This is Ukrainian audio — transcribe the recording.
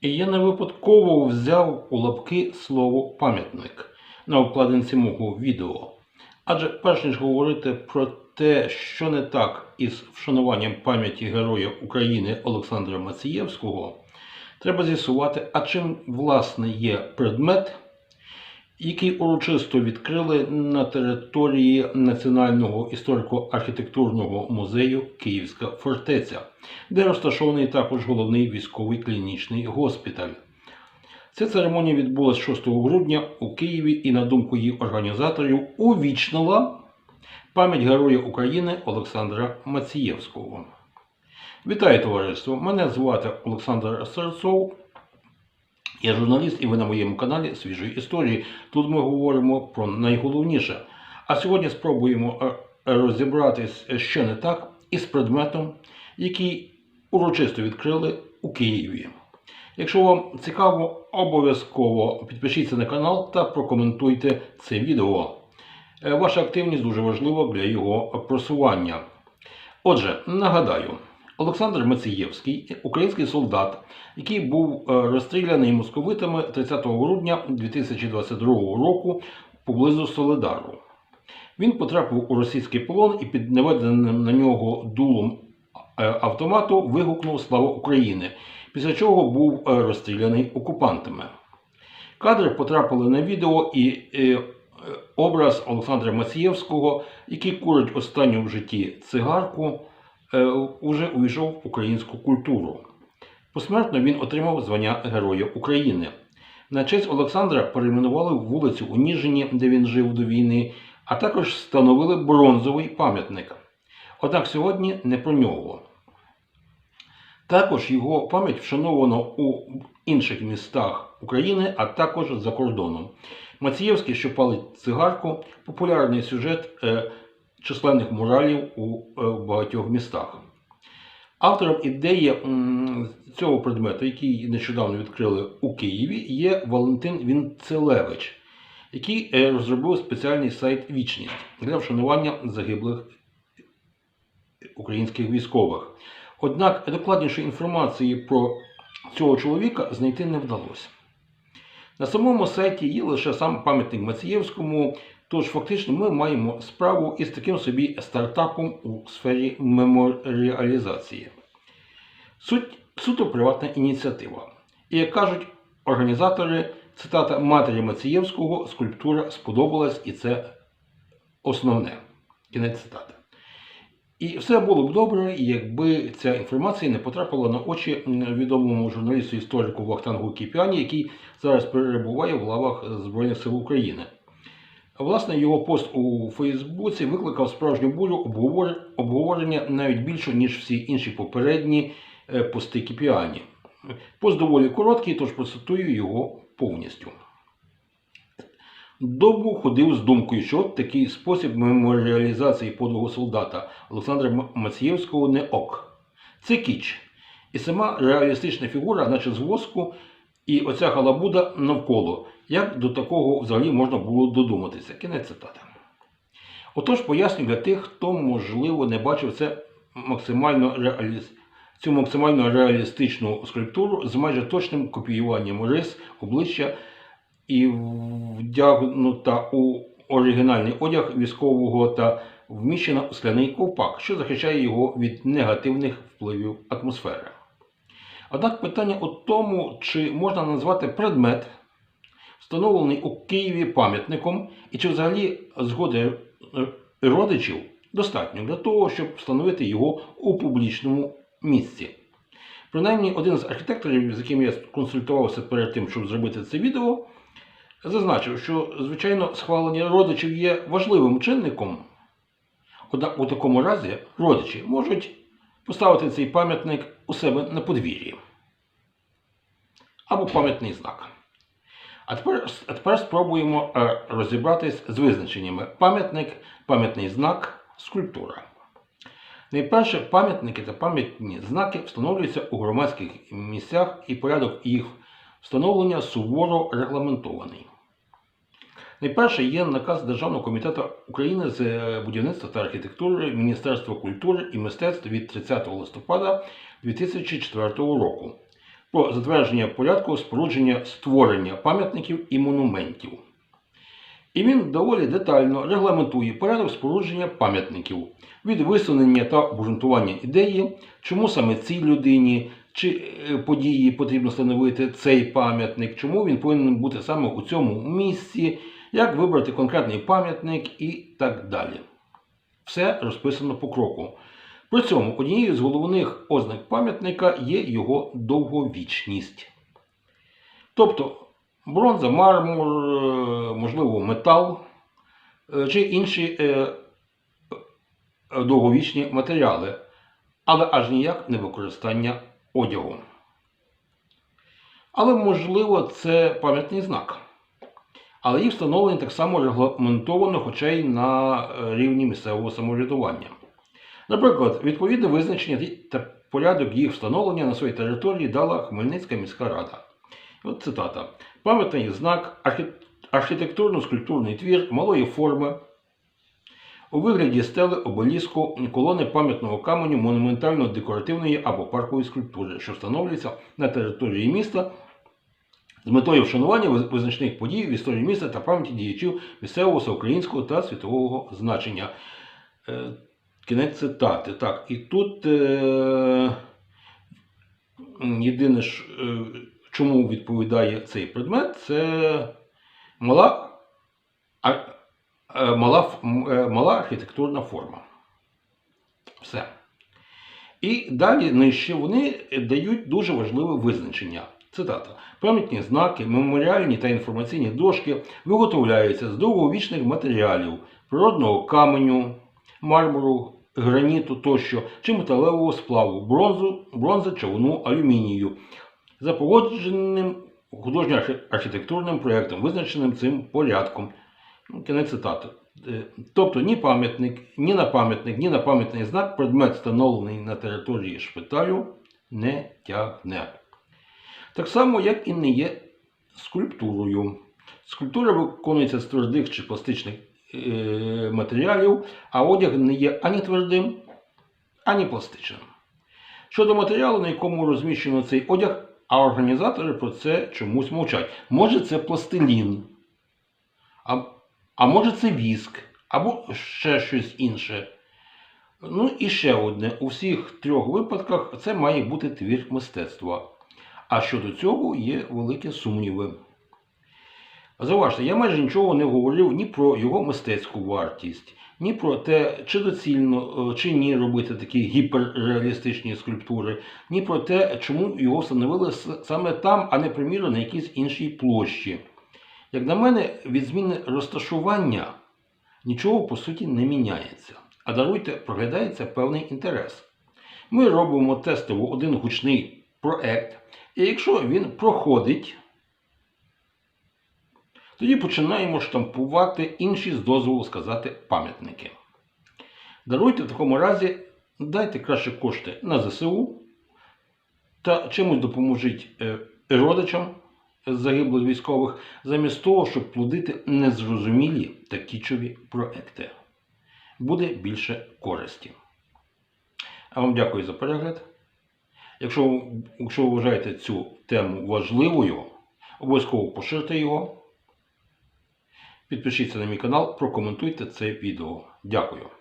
І я не випадково взяв у лапки слово пам'ятник на обкладинці мого відео. Адже перш ніж говорити про те, що не так із вшануванням пам'яті Героя України Олександра Мацієвського, треба з'ясувати, а чим власне є предмет, який урочисто відкрили на території Національного історико-архітектурного музею Київська фортеця, де розташований також головний військовий клінічний госпіталь. Ця церемонія відбулася 6 грудня у Києві і, на думку її організаторів, увічнила пам'ять Героя України Олександра Мацієвського. Вітаю товариство! Мене звати Олександр Серцов. Я журналіст і ви на моєму каналі Свіжої історії. Тут ми говоримо про найголовніше. А сьогодні спробуємо е, розібратись, що не так із предметом, який урочисто відкрили у Києві. Якщо вам цікаво, обов'язково підпишіться на канал та прокоментуйте це відео. Е, Ваша активність дуже важлива для його просування. Отже, нагадаю, Олександр Мацієвський, український солдат, який був е, розстріляний московитами 30 грудня 2022 року поблизу Соледару. Він потрапив у російський полон і під наведеним на нього дулом е, автомату вигукнув Слава України, після чого був е, розстріляний окупантами. Кадри потрапили на відео і образ Олександра Мацієвського, який курить останню в житті цигарку, уже увійшов в українську культуру. Посмертно він отримав звання Героя України. На честь Олександра перейменували вулицю у Ніжині, де він жив до війни, а також встановили бронзовий пам'ятник. Однак сьогодні не про нього. Також його пам'ять вшановано у інших містах України, а також за кордоном. Мацієвський, що палить цигарку, популярний сюжет е, численних муралів у е, багатьох містах. Автором ідеї цього предмету, який нещодавно відкрили у Києві, є Валентин Вінцелевич, який е, розробив спеціальний сайт Вічність для вшанування загиблих українських військових. Однак докладнішої інформації про цього чоловіка знайти не вдалося. На самому сайті є лише сам пам'ятник Мацієвському, тож фактично ми маємо справу із таким собі стартапом у сфері меморіалізації. Суть суто приватна ініціатива. І як кажуть організатори, цитата матері Мацієвського, скульптура сподобалась, і це основне. Кінець цитати. І все було б добре, якби ця інформація не потрапила на очі відомому журналісту історику Вахтангу Кіпіані, який зараз перебуває в лавах Збройних сил України. Власне, його пост у Фейсбуці викликав справжню бурю обговорення навіть більше, ніж всі інші попередні е, пости Кіпіані. Пост доволі короткий, тож процитую його повністю. Довго ходив з думкою, що такий спосіб меморіалізації подвигу солдата Олександра Мацієвського не ок. Це кіч. І сама реалістична фігура, наче з воску, і оця халабуда навколо. Як до такого взагалі можна було додуматися? Кінець цитати. Отож, поясню для тих, хто, можливо, не бачив це максимально реаліз... цю максимально реалістичну скульптуру з майже точним копіюванням рис, обличчя і вдягнута у оригінальний одяг військового та вміщена у скляний ковпак, що захищає його від негативних впливів атмосфери. Однак питання у тому, чи можна назвати предмет, встановлений у Києві пам'ятником, і чи взагалі згоди е, родичів достатньо для того, щоб встановити його у публічному місці. Принаймні, один з архітекторів, з яким я консультувався перед тим, щоб зробити це відео, зазначив, що, звичайно, схвалення родичів є важливим чинником. Однак у такому разі родичі можуть поставити цей пам'ятник у себе на подвір'ї або пам'ятний знак. А тепер, а тепер спробуємо е, розібратись з визначеннями пам'ятник, пам'ятний знак, скульптура. Найперше, пам'ятники та пам'ятні знаки встановлюються у громадських місцях і порядок їх встановлення суворо регламентований. Найперше є наказ Державного комітету України з е, будівництва та архітектури Міністерства культури і мистецтв від 30 листопада 2004 року. про затвердження порядку спорудження створення пам'ятників і монументів. І він доволі детально регламентує порядок спорудження пам'ятників від висунення та обґрунтування ідеї, чому саме цій людині чи е, події потрібно встановити цей пам'ятник, чому він повинен бути саме у цьому місці, як вибрати конкретний пам'ятник і так далі. Все розписано по кроку. При цьому однією з головних ознак пам'ятника є його довговічність. Тобто бронза, мармур, е, можливо, метал е, чи інші е, довговічні матеріали, але аж ніяк не використання одягу. Але, можливо, це пам'ятний знак. Але їх встановлення так само регламентовано, хоча й на рівні місцевого самоврядування. Наприклад, відповідне визначення та порядок їх встановлення на своїй території дала Хмельницька міська рада. От цитата. Пам'ятний знак, архітектурно-скульптурний твір малої форми у вигляді стели обеліску колони пам'ятного каменю монументально-декоративної або паркової скульптури, що встановлюється на території міста з метою вшанування визначних подій в історії міста та пам'яті діячів місцевого, всеукраїнського та світового значення. Кінець цитати. Так, і тут е, єдине ж, е, чому відповідає цей предмет, це мала, а, е, мала, е, мала архітектурна форма. Все. І далі нижче вони дають дуже важливе визначення. Цитата. Пам'ятні знаки, меморіальні та інформаційні дошки виготовляються з довговічних матеріалів, природного каменю, мармуру, граніту тощо, чи металевого сплаву, бронзу, бронзи, човну, алюмінію, за погодженим художньо-архітектурним проєктом, визначеним цим порядком. Ну, Кінець цитати. Е, Тобто ні пам'ятник, ні на пам'ятник, ні на пам'ятний знак предмет, встановлений на території шпиталю, не тягне. Так само, як і не є скульптурою. Скульптура виконується з твердих чи пластичних матеріалів, а одяг не є ані твердим, ані пластичним. Щодо матеріалу, на якому розміщено цей одяг, а організатори про це чомусь мовчать. Може, це пластилін, а, а може це віск, або ще щось інше. Ну і ще одне: у всіх трьох випадках це має бути твір мистецтва. А щодо цього є великі сумніви. Зауважте, я майже нічого не говорив ні про його мистецьку вартість, ні про те, чи доцільно е, чи ні робити такі гіперреалістичні скульптури, ні про те, чому його встановили саме там, а не, приміром, на якійсь іншій площі. Як на мене, від зміни розташування нічого по суті не міняється. А даруйте, проглядається певний інтерес. Ми робимо тестово один гучний проект, і якщо він проходить, тоді починаємо штампувати інші з дозволу сказати пам'ятники. Даруйте в такому разі, дайте краще кошти на ЗСУ та чимось допоможіть е, родичам загиблих військових, замість того, щоб плодити незрозумілі та кічові проекти. Буде більше користі. А вам дякую за перегляд. Якщо, якщо ви вважаєте цю тему важливою, обов'язково поширте його. Підпишіться на мій канал, прокоментуйте це відео. Дякую.